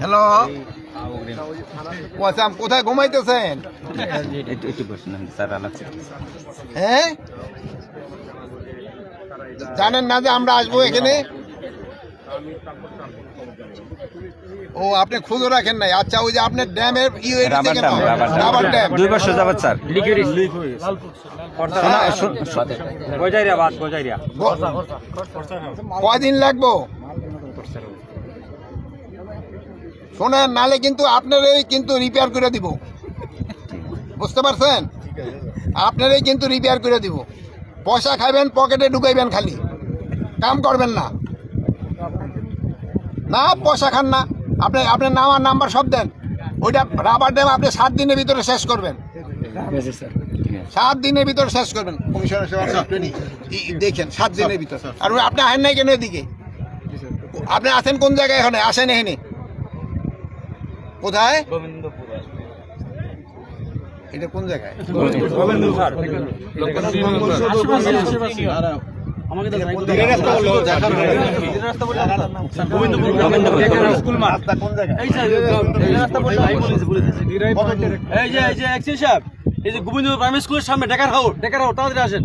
Hello awesome কোথায় ঘুমাইতেছেন? একটু একটু বসুন স্যার আলাদা হ্যাঁ জানেন না যে আমরা আসব এখানে? ও আপনি খুঁজো রাখেন নাই। আচ্ছা ওই যে আপনার ড্যামের রাবার ড্যাম দুই বছর যাবত স্যার। কয়দিন লাগবো। শোনেন নালে কিন্তু আপনারই কিন্তু রিপেয়ার করে দিব। বুঝতে পারছেন? আপনারই কিন্তু রিপেয়ার করে দিব। পয়সা খাইবেন পকেটে ঢুকাইবেন খালি। কাম করবেন না। না পয়সা খান না। আপনি আপনার নাম আর নাম্বার সব দেন। ওইটা রাবার ড্যাম আপনি সাত দিনের ভিতরে শেষ করবেন। সাত দিনের ভিতরে শেষ করবেন। কমিশনার দেখেন সাত দিনের ভিতরে। আর আপনি আসেন নাই কেন এদিকে? আপনি আছেন কোন জায়গায় এখানে? আসেন এখানে। কোথায়? এটা কোন জায়গায়? স্কুল এই যে এই যে এই যে এক্সিস সাহেব এই যে গোবিন্দ প্রাইমারি স্কুলের সামনে ডেকার হাউস। ডেকার হাউস তাড়াতাড়ি আসেন